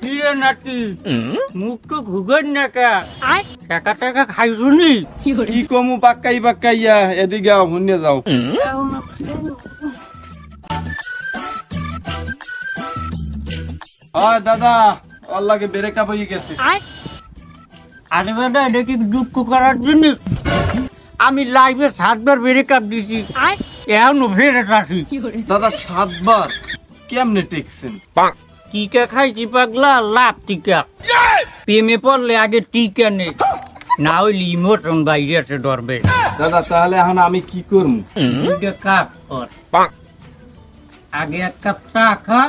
কি রে নাতি? মুখ তো ঘুগেন না কা টাকা টাকা খাই শুনি কি কমু পাক্কাই পাক্কাইয়া এদিকে আও হুন্যে যাও। দাদা অল্লাগে বেরেকা বই গেছে। আরে বেটা এটা কি দুঃখ করার জন্য? আমি লাইভে সাতবার বেড়ে কাপ দিছি এখনও ফেরত আসি দাদা সাতবার কেমনে টেকছেন? টিকা খাইছি পাগলা লাভ টিকা। প্রেমে পড়লে আগে টিকা নে। না হইলে ইমোশন বাইরে আছে ধরবে। দাদা তাহলে এখন আমি কি করব? দুইটা কাপ কর। আগে এক কাপ চা খা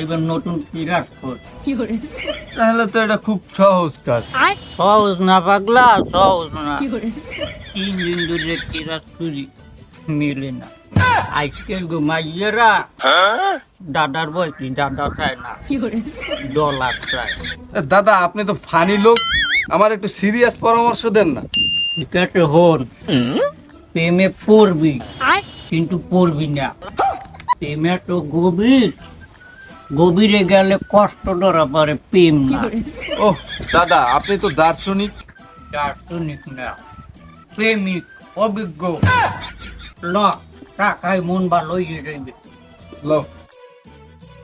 এবার নতুন পিরাস কর? তাহলে তো এটা খুব সহজ কাজ। সহজ না পাগলা সহজ না। তিন দিন ধরে পিরাস চুরি। মিলে না। আজকাল গো মাইয়েরা দাদার বয়সী দাদা চায় না। ডলার চায়। দাদা আপনি তো ফানি লোক। আমার একটু সিরিয়াস পরামর্শ দেন না। ঠিক আছে হন। প্রেমে পড়বি। কিন্তু পড়বি না। প্রেমে তো গভীর। গভীরে গেলে কষ্ট ধরা পারে প্রেম না। ও দাদা আপনি তো দার্শনিক। দার্শনিক না। প্রেমিক অভিজ্ঞ। ল টাকায় মন ভালো হয়ে যাবে লো